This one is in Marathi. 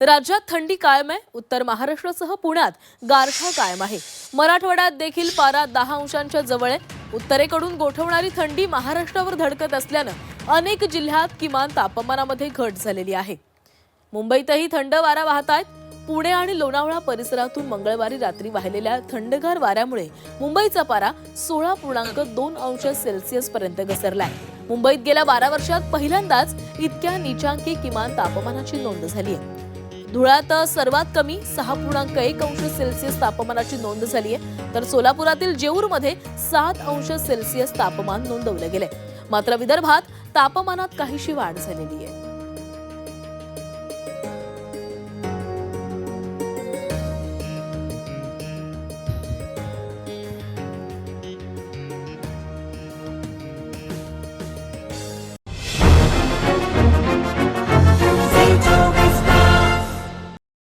राज्यात थंडी कायम आहे. उत्तर महाराष्ट्रासह पुण्यात गारठा कायम आहे. मराठवाड्यात देखील पारा दहा अंशांच्या जवळ आहे. उत्तरेकडून गोठवणारी थंडी महाराष्ट्रावर धडकत असल्यानं अनेक जिल्ह्यात किमान तापमानामध्ये घट झालेली आहे. मुंबईतही थंड वारा वाहत आहेत पुणे आणि लोणावळा परिसरातून मंगळवारी रात्री वाहिलेल्या थंडगार वाऱ्यामुळे मुंबईचा पारा सोळा पूर्णांक दोन अंश सेल्सिअस पर्यंत घसरलाय. मुंबईत गेल्या बारा वर्षात पहिल्यांदाच इतक्या निचांकी किमान तापमानाची नोंद झाली आहे. धुळ्यात सर्वात कमी सहा पूर्णांक एक अंश सेल्सिअस तापमानाची नोंद झाली आहे. तर सोलापुरातील जेऊरमध्ये सात अंश सेल्सिअस तापमान नोंदवलं गेलंय. मात्र विदर्भात तापमानात काहीशी वाढ झालेली आहे.